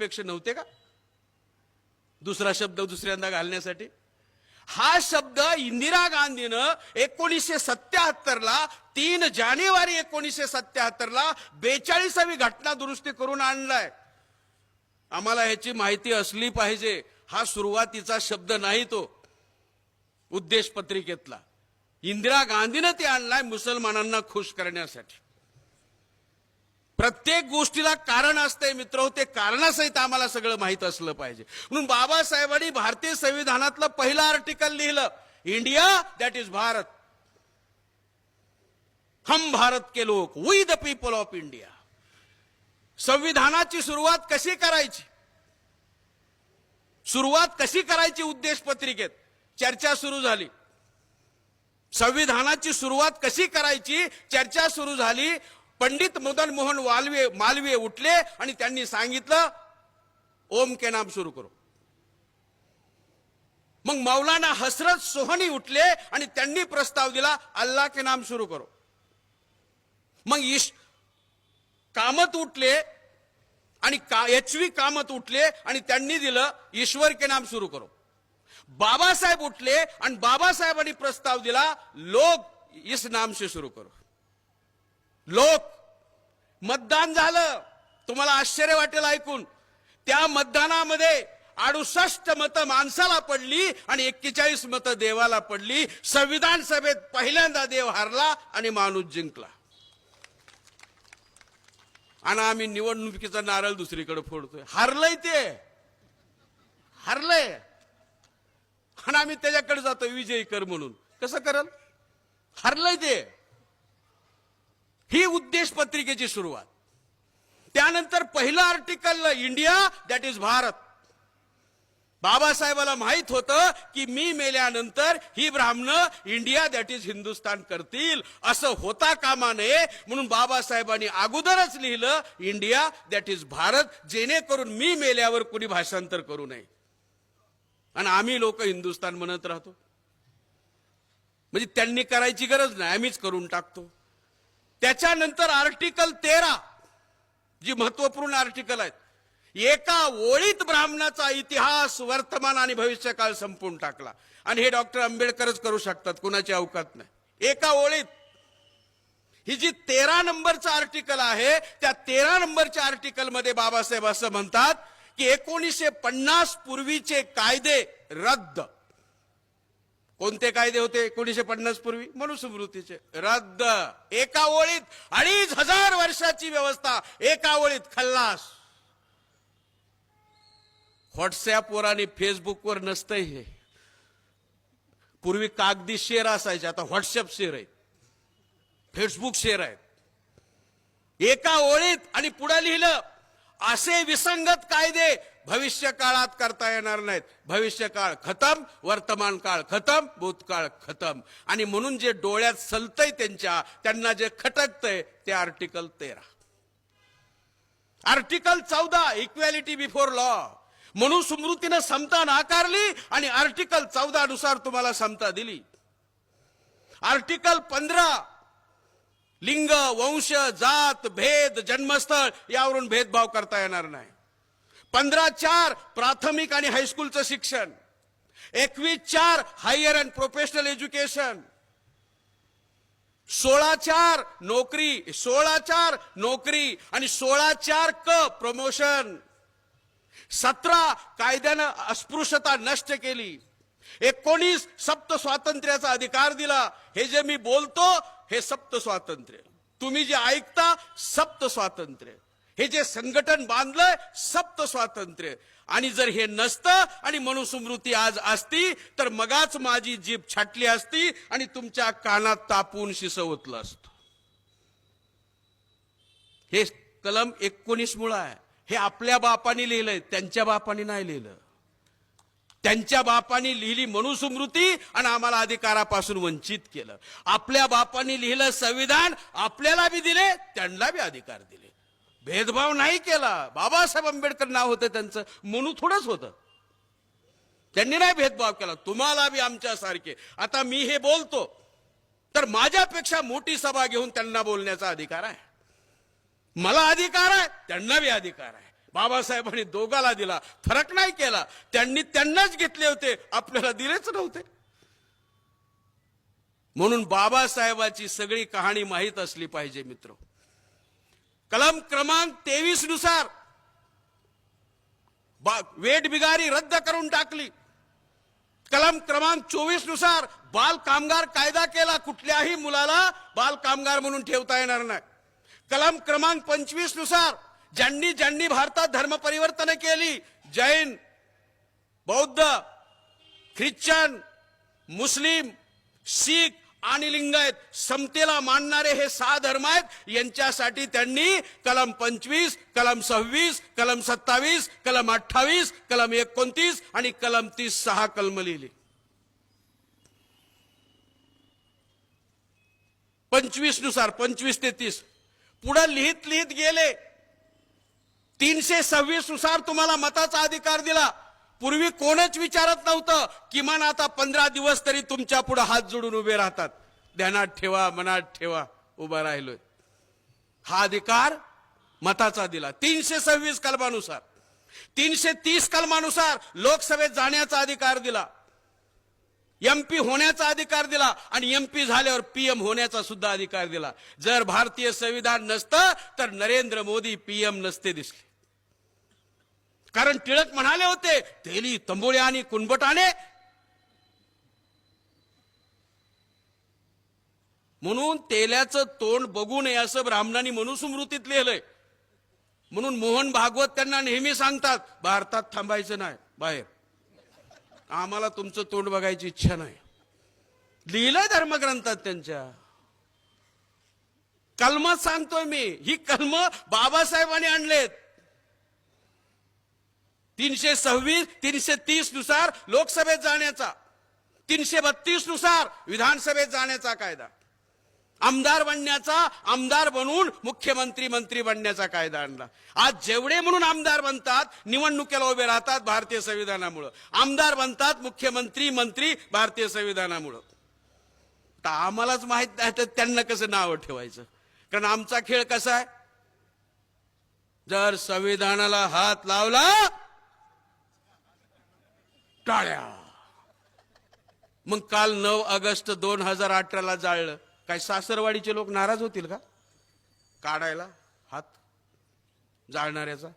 पेक्षा नव्हते का? दुसरा शब्द दुसऱ्यांदा घालण्यासाठी. हा शब्द इंदिरा गांधीनं एकोणीसशे सत्याहत्तरला तीन जानेवारी एकोणीसशे सत्याहत्तर ला बेचाळीसावी घटना दुरुस्ती करून आणलाय. आम्हाला ह्याची माहिती असली पाहिजे. हा सुरुवातीचा शब्द नाही तो. उद्देश पत्रिकेतला. इंदिरा गांधीनं ते आणलाय मुसलमानांना खुश करण्यासाठी. प्रत्येक गोष्टीला कारण असतंय मित्र. हो, ते कारणासहित आम्हाला सगळं माहीत असलं पाहिजे. म्हणून बाबासाहेबांनी भारतीय संविधानातलं पहिलं आर्टिकल लिहिलं. India that is Bharat. हम भारत के लोक we the people of India संविधानाची सुरुवात कशी करायची? सुरुवात कशी करायची उद्देश पत्रिकेत? चर्चा सुरू झाली. संविधानाची सुरुवात कशी करायची? चर्चा सुरू झाली. पंडित मदन मोहन वालवे मालवीय उठले आणि त्यांनी सांगितलं ओम के नाम सुरू करू. मग मौलाना हसरत सोहनी उठले आणि त्यांनी प्रस्ताव दिला अल्लाह के नाम सुरू करो. मग ईश कामत उठले आणि का एच व्ही कामत उठले आणि त्यांनी दिलं ईश्वर के नाम सुरू करो. बाबासाहेब उठले आणि बाबासाहेबांनी प्रस्ताव दिला लोक इस नाम से सुरू करो. लोक मतदान झालं. तुम्हाला आश्चर्य वाटेल ऐकून. त्या मतदानामध्ये अडुसष्ट मतं माणसाला पडली आणि एक्केचाळीस मतं देवाला पडली. संविधान सभेत पहिल्यांदा देव हारला आणि माणूस जिंकला. आणि आम्ही निवडणुकीचा नारळ दुसरीकडे फोडतोय. हारलंय ते. हारलंय. आणि आम्ही त्याच्याकडे जातो विजयी कर म्हणून. कसं करल? हरलंय ते. ही उद्देश पत्रिकेची सुरुवात. त्यानंतर पहिलं article India that is Bharat. बाबासाहेबाला माहीत होतं की मी मेल्यानंतर ही ब्राह्मण इंडिया दॅट इज हिंदुस्तान करतील. असं होता कामा नये म्हणून बाबासाहेबांनी अगोदरच लिहिलं इंडिया दॅट इज भारत जेणेकरून मी मेल्यावर कुणी भाषांतर करू नये. आणि आम्ही लोक हिंदुस्तान म्हणत राहतो. म्हणजे त्यांनी करायची गरज नाही आम्हीच करून टाकतो. त्याच्यानंतर आर्टिकल तेरा जी महत्त्वपूर्ण आर्टिकल आहेत एका ओळीत ब्राह्मणाचा इतिहास वर्तमान आणि भविष्यकाळ संपून टाकला. आणि हे डॉक्टर आंबेडकरच करू शकतात कुणाची अवकात नाही. एका ओळीत. ही जी तेरा नंबरचं आर्टिकल आहे त्या तेरा नंबरच्या आर्टिकलमध्ये बाबासाहेब असं म्हणतात की एकोणीसशे पन्नास पूर्वीचे कायदे रद्द. कोणते कायदे होते? एकोणीशे पन्नास पूर्वी? मनुस्मृतीचे. रद्द. एका ओळीत अडीच हजार वर्षाची व्यवस्था. एका ओळीत खल्लास. व्हॉट्सॲपवर आणि फेसबुकवर नसतंय हे. पूर्वी कागदी शेअर असायचे. आता व्हॉट्सअप शेअर आहेत. फेसबुक शेअर आहेत. एका ओळीत आणि पुढे लिहिलं असे विसंगत कायदे भविष्य काळात करता येणार नाहीत. भविष्य काळ खतम वर्तमान काळ खतम भूतकाळ खतम. आणि म्हणून जे डोळ्यात सलतय त्यांच्या त्यांना जे खटकतंय ते आर्टिकल तेरा. आर्टिकल चौदा इक्वॅलिटी बिफोर लॉ म्हणून स्मृतीनं समता नाकारली आणि आर्टिकल चौदा नुसार तुम्हाला समता दिली. आर्टिकल पंधरा लिंग वंश जात भेद जन्मस्थळ यावरून भेदभाव करता येणार नाही. पंधरा चार प्राथमिक आणि हायस्कूलचं शिक्षण. एकवीस चार हायर अँड प्रोफेशनल एज्युकेशन सोळा चार नोकरी सोळा चार नोकरी आणि सोळा चार क प्रमोशन सतरा कायद्यानं अस्पृश्यता नष्ट केली. एकोणीस सप्त स्वातंत्र्याचा अधिकार दिला. हे जे मी बोलतो हे सप्त स्वातंत्र्य. तुम्ही जे ऐकता सप्त स्वातंत्र्य. हे जे संघटन बांधलंय सप्त स्वातंत्र्य. आणि जर हे नसतं आणि मनुस्मृती आज असती तर मगाच माझी जीभ छाटली असती आणि तुमच्या कानात तापून शिसवतलं असतं. हे कलम एकोणीस मुळा आहे. हे आपल्या बापाने लिहिलंय त्यांच्या बापाने नाही लिहिलं. त्यांच्या बापाने लिहिली मनुस्मृती आणि आम्हाला अधिकारापासून वंचित केलं. आपल्या बापाने लिहिलं संविधान आपल्याला बी दिले त्यांना बी अधिकार दिले. भेदभाव नाही केला. बाबासाहेब आंबेडकर नाव होतं त्यांचं. मनू थोडंच होतं. त्यांनी नाही भेदभाव केला. तुम्हाला बी आमच्यासारखे. आता मी हे बोलतो. तर माझ्यापेक्षा मोठी सभा घेऊन त्यांना बोलण्याचा अधिकार आहे. मला अधिकार आहे त्यांना बी अधिकार आहे. बाबासाहेबांनी दोघाला दिला. फरक नाही केला. त्यांनी त्यांनाच घेतले होते. आपल्याला दिलेच नव्हते. म्हणून बाबासाहेबाची सगळी कहाणी माहीत असली पाहिजे मित्र. कलम क्रमांक तेवीसनुसार बा- वेट बिगारी रद्द करून टाकली. कलम क्रमांक चोवीसनुसार बाल कामगार कायदा केला कुठल्याही मुलाला बाल कामगार म्हणून ठेवता येणार नाही. कलम क्रमांक पंचवीसनुसार ज्यांनी ज्यांनी भारतात धर्म परिवर्तन केली जैन बौद्ध ख्रिश्चन मुस्लिम शीख आणि लिंगायत समतेला मानणारे हे सहा धर्म आहेत. यांच्यासाठी त्यांनी कलम पंचवीस कलम सव्वीस कलम सत्तावीस कलम अठ्ठावीस कलम एकोणतीस आणि कलम तीस सहा कलम लिहिली. पंचवीसनुसार पंचवीस ते तीस. पुढे लिहित लिहित गेले. तीनशे सव्वीसनुसार तुम्हाला मताचा अधिकार दिला. पूर्वी कोणच विचारत नव्हतं किमान आता पंधरा दिवस तरी तुमच्यापुढे हात जोडून उभे राहतात. ध्यानात ठेवा मनात ठेवा उभा राहिलोय. हा अधिकार मताचा दिला. तीनशे सव्वीस कलमानुसार. तीनशे तीस कलमानुसार लोकसभेत जाण्याचा अधिकार दिला. एमपी होण्याचा अधिकार दिला आणि एमपी झाल्यावर पीएम होण्याचा सुद्धा अधिकार दिला. जर भारतीय संविधान नसतं तर नरेंद्र मोदी पीएम नसते दिसले. कारण टिळक म्हणाले होते तेली तंबोळे आणि कुणबटाने. म्हणून तेल्याचं तोंड बघू नये असं ब्राह्मणांनी मनुस्मृतीत लिहिलंय. म्हणून मोहन भागवत त्यांना नेहमी सांगतात भारतात थांबायचं नाही बाहेर. आम्हाला तुमचं तोंड बघायची इच्छा नाही. लिहिलंय धर्मग्रंथात त्यांच्या. कलम सांगतोय मी. ही कलम बाबासाहेबांनी आणलेत. तीनशे सव्वीस तीनशे तीसनुसार लोकसभेत जाण्याचा. तीनशे बत्तीसनुसार विधानसभेत जाण्याचा कायदा. आमदार बनण्याचा आमदार बनून मुख्यमंत्री मंत्री बनण्याचा कायदा आणला. आज जेवढे म्हणून आमदार बनतात निवडणुकीला उभे राहतात भारतीय संविधानामुळं. आमदार बनतात मुख्यमंत्री मंत्री भारतीय संविधानामुळं. तर आम्हालाच माहीत नाही तर त्यांना कसं नाव ठेवायचं? कारण आमचा खेळ कसा आहे? जर संविधानाला हात लावला टाळ्या. मग काल नऊ ऑगस्ट दोन हजार अठराला जाळलं. काय सासरवाडीचे लोक नाराज होतील का? काढायला हात जाळणाऱ्याचा.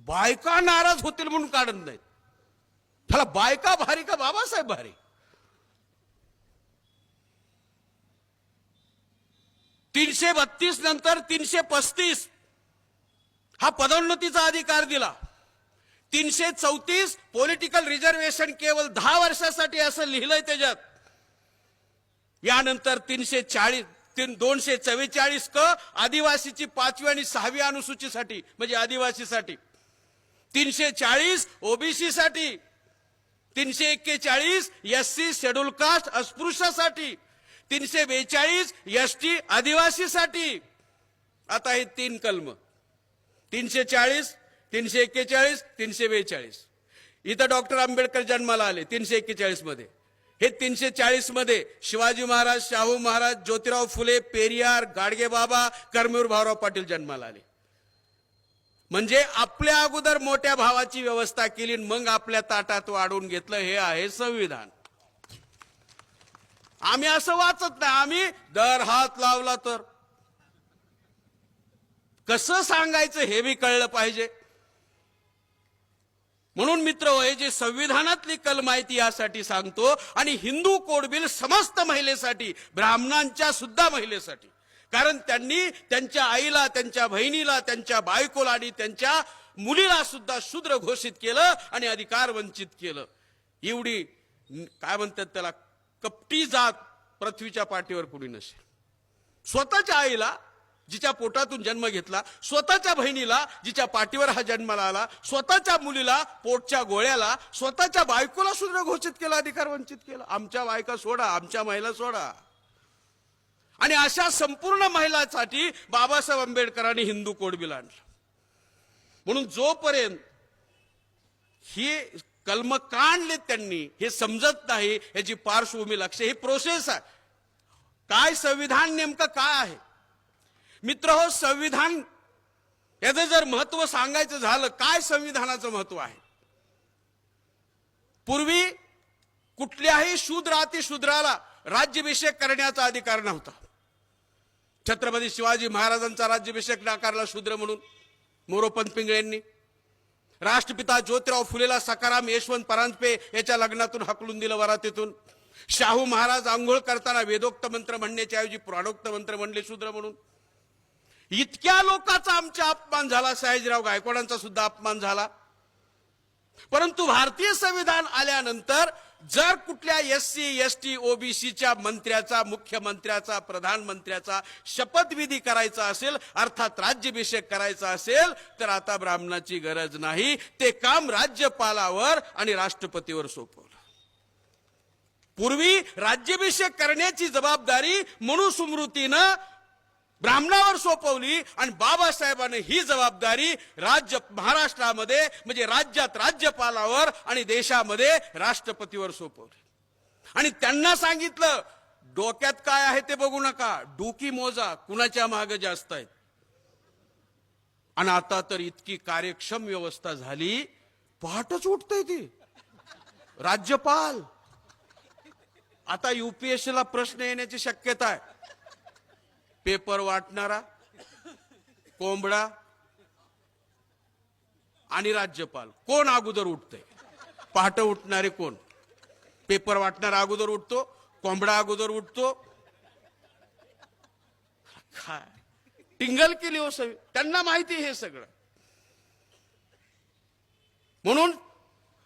बायका नाराज होतील म्हणून काढत नाहीत. त्याला बायका भारी का बाबासाहेब भारी? तीनशे बत्तीस नंतर तीनशे पस्तीस हा पदोन्नतीचा अधिकार दिला. तीनशे चौतीस पॉलिटिकल रिझर्वेशन केवळ दहा वर्षासाठी असं लिहिलंय त्याच्यात. यानंतर तीनशे चाळीस तीन दोनशे चव्वेचाळीस क आदिवासीची पाचवी आणि सहावी अनुसूचीसाठी म्हणजे आदिवासीसाठी. तीनशे चाळीस ओबीसीसाठी. तीनशे एक्केचाळीस एस सी शेड्यूल कास्ट अस्पृश्यासाठी. तीनशे बेचाळीस एस टी आदिवासीसाठी. आता हे तीन कलम. तीनशे चाळीस तीनशे एक्केचाळीस तीनशे बेचाळीस. इथं डॉक्टर आंबेडकर जन्माला आले तीनशे एक्केचाळीसमध्ये. हे तीनशे चाळीसमध्ये शिवाजी महाराज शाहू महाराज ज्योतिराव फुले पेरियार गाडगे बाबा कर्मवीर भाऊराव पाटील जन्माला आले. म्हणजे आपल्या अगोदर मोठ्या भावाची व्यवस्था केली मग आपल्या ताटात वाढवून घेतलं हे आहे संविधान. आम्ही असं वाचत नाही आम्ही दर हात लावला तर. कसं सांगायचं हे बी कळलं पाहिजे. म्हणून मित्र हो, हे जे संविधानातली कलम आहे ती यासाठी सांगतो आणि हिंदू कोड बिल समस्त महिलेसाठी ब्राह्मणांच्या सुद्धा महिलेसाठी. कारण त्यांनी त्यांच्या आईला त्यांच्या बहिणीला त्यांच्या बायकोला आणि त्यांच्या मुलीला सुद्धा शूद्र घोषित केलं आणि अधिकार वंचित केलं. एवढी काय म्हणतात त्याला कपटी जात पृथ्वीच्या पाठीवर कुणी नसेल. स्वतःच्या आईला जिच्या पोटातून जन्म घेतला स्वतःच्या बहिणीला जिच्या पाठीवर हा जन्माला आला स्वतःच्या मुलीला पोटच्या गोळ्याला स्वतःच्या बायकोला सुद्धा घोषित केला अधिकार वंचित केला. आमच्या बायका सोडा आमच्या महिला सोडा. आणि अशा संपूर्ण महिलांसाठी बाबासाहेब आंबेडकरांनी हिंदू कोड बिल आणलं. म्हणून जोपर्यंत ही कलम का आणले त्यांनी हे समजत नाही याची पार्श्वभूमी लक्ष ही प्रोसेस आहे. काय संविधान नेमकं काय आहे? मित्र हो संविधान याचं जर महत्त्व सांगायचं झालं काय संविधानाचं महत्त्व आहे? पूर्वी कुठल्याही शूद्र अतिशूद्राला राज्याभिषेक करण्याचा अधिकार नव्हता. छत्रपती शिवाजी महाराजांचा राज्याभिषेक नाकारला शूद्र म्हणून मोरोपंत पिंगळेंनी राष्ट्रपिता ज्योतिराव फुलेला सकाराम यशवंत परांजपे याच्या लग्नातून हकलून दिलं वरातीतून. शाहू महाराज आंघोळ करताना वेदोक्त मंत्र म्हणण्याच्या ऐवजी पुराणोक्त मंत्र म्हणले शूद्र म्हणून. इतक्या लोकांचा आमचा अपमान झाला सयाजीराव गायकवाडांचा सुद्धा अपमान झाला. परंतु भारतीय संविधान आल्यानंतर जर कुठल्या एस सी एस टी ओबीसीच्या मंत्र्याचा मुख्यमंत्र्याचा प्रधानमंत्र्याचा शपथविधी करायचा असेल अर्थात राज्याभिषेक करायचा असेल तर आता ब्राह्मणाची गरज नाही. ते काम राज्यपालावर आणि राष्ट्रपतीवर सोपवलं. पूर्वी राज्याभिषेक करण्याची जबाबदारी मनुस्मृतीनं ब्राह्मणावर सोपवली आणि बाबासाहेबांनी ही जबाबदारी राज्य महाराष्ट्रामध्ये म्हणजे राज्यात राज्यपालावर आणि देशामध्ये राष्ट्रपतीवर सोपवली. आणि त्यांना सांगितलं डोक्यात काय आहे ते बघू नका डोकी मोजा कुणाच्या मागे जास्त आहेत? आणि आता तर इतकी कार्यक्षम व्यवस्था झाली पहाटच उठतय ती. राज्यपाल. आता युपीएससीला प्रश्न येण्याची शक्यता आहे. पेपर वाटणारा कोंबडा आणि राज्यपाल. कोण अगोदर उठतंय? पहाट उठणारे कोण? पेपर वाटणारा अगोदर उठतो कोंबडा अगोदर उठतो. काय? टिंगल केली हो सगळी. त्यांना माहिती हे सगळं. म्हणून